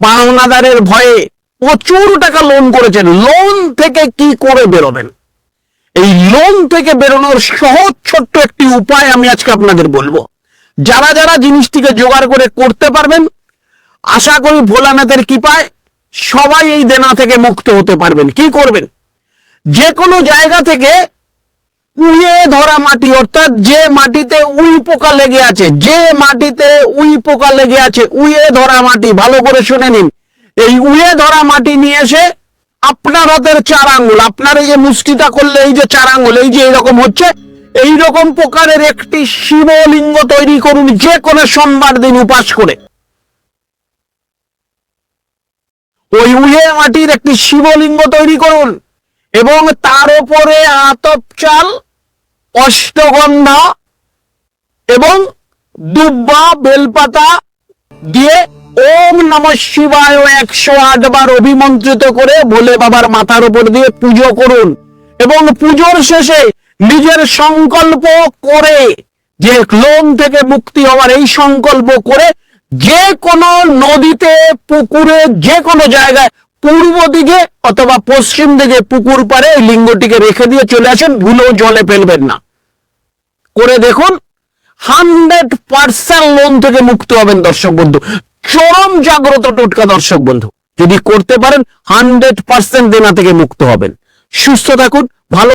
পাওনাদারের ভয়ে প্রচুর টাকা লোন করেছেন। লোন থেকে কি করে বেরোবেন? এই লোন থেকে বেরোনোর সহজ ছোট্ট একটি উপায় আমি আজকে আপনাদের বলব। যারা যারা জিনিসটিকে জোগাড় করে করতে পারবেন, আশা করি ভোলানাথের কৃপায় সবাই এই দেনা থেকে মুক্ত হতে পারবেন। কি করবেন? যে কোনো জায়গা থেকে উইয়ে ধরা মাটি, অর্থাৎ যে মাটিতে উই পোকা লেগে আছে, যে মাটিতে উই পোকা লেগে আছে উয়ে ধরা মাটি, ভালো করে শুনে নিন। এই উইয়ে ধরা মাটি নিয়ে এসে আপনার হাতের চার আঙ্গুল, আপনার এই যে মুষ্টিটা করলে, এই যে চার আঙ্গুল, এই যে এরকম হচ্ছে এই রকম প্রকারের একটি শিবলিঙ্গ তৈরি করুন, যে কোনো সোমবার দিন উপাস করে। ওই উহে মাটির একটি শিবলিঙ্গ তৈরি করুন, এবং তার উপরে আতপ চাল অষ্টগন্ধা এবং দুব্বা বেলপাতা দিয়ে ওম নম শিবায় একশো আট বার অভিমন্ত্রিত করে ভোলে বাবার মাথার উপর দিয়ে পুজো করুন এবং পুজোর শেষে নিজের সংকল্প করে, যে লোন থেকে মুক্তি হওয়ার এই সংকল্প করে যে কোনো নদীতে, পুকুরে, যে কোনো জায়গায়, পূর্ব দিকে অথবা পশ্চিম দিকে পুকুর পারে লিঙ্গটিকে রেখে দিয়ে চলে আসেন ভুলেও জলে ফেলবেন না। করে দেখুন হান্ড্রেড পার্সেন্ট লোন থেকে মুক্ত হবেন দর্শক বন্ধু। চরম জাগ্রত টোটকা দর্শক বন্ধু। যদি করতে পারেন হান্ড্রেড পার্সেন্ট দেনা থেকে মুক্ত হবেন। সুস্থ থাকুন, ভালো